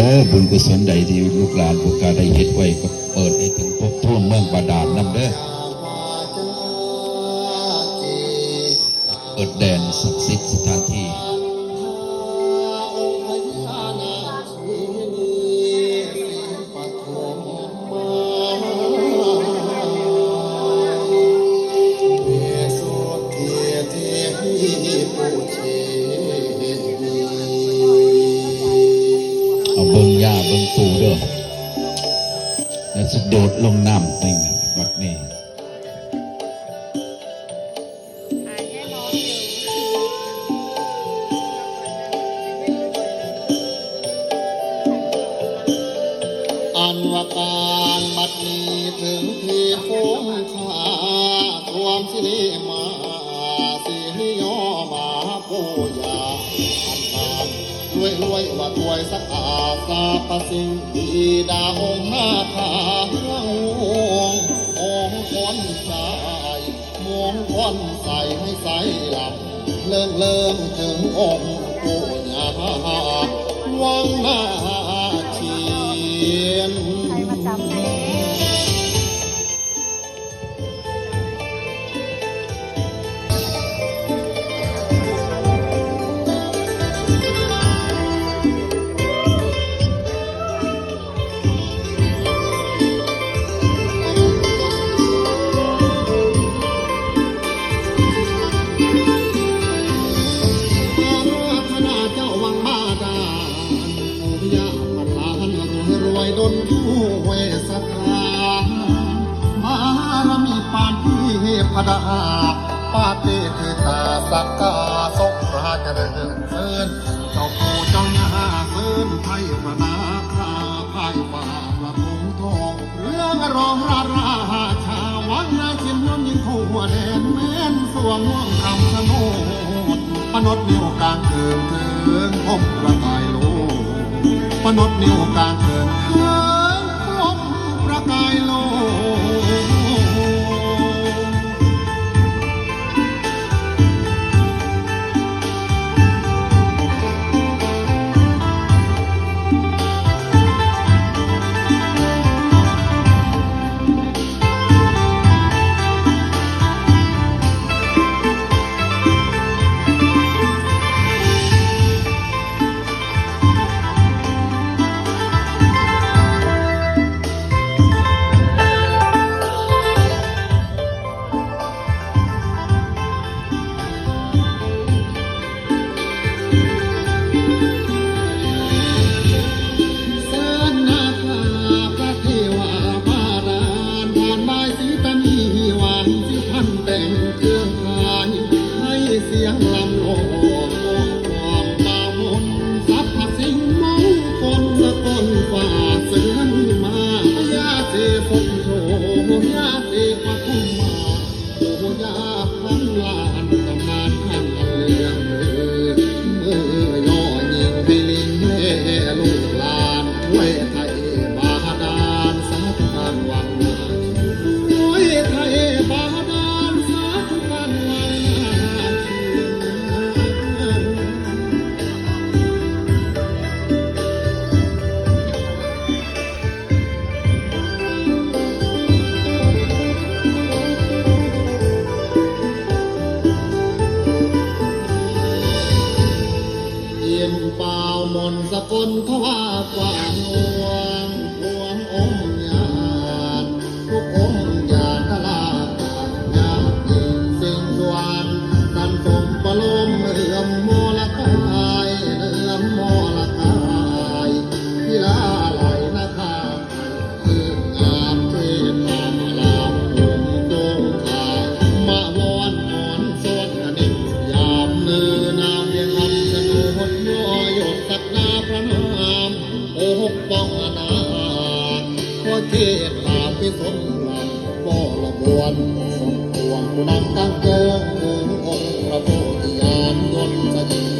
โอ้บุญกุศลใดที่ลูกหลานบุกาได้เฮ็ดไว้ก็เปิดให้ถึงพบทุ่งเมืองบาดาลนำเด้อเปิดแดนศักดิ์สิทธิ์สถานที่ ย่าเบิ่งปูเด้อแล้วสิโดดลงน้ำนี่นะบัดนี้ถ่อันว่าการบัดนี้ถึงที่โค้งขาความสิริมาสิริยอ รวยว่าถวยสักอาสาปสิงดีดาองค์หน้าขาวงองค์คนสายมองคนใส่ให้ใสหลับเลิ่งเลิ่งถึงองค์ปูยาวังหน้าเชียนใครประจำ ดนผู้เวสตราบารมีปานที่พดาปาเตเทตาสักกาสกราเจริญเซินเจ้าปู่เจ้าย่าเซินไทยประนาคาไพ่ว่าประพงทองเรื่องรองราราชาวังนาชิมนยนยิงคู่หัวแดนแม่นสวงห่วงคำสนดปนดนิ้วกลางเกินเถิงพบประกาย นุษย์นิ้วกลางเกิน ย ปนทว่ากว่างหลว ปองนาขอเทศตาไปสมหลับบ่ละบวนสมควรผู้นำตั้งเกิงถึงองค์พระโพธิญาณยนต์สถิต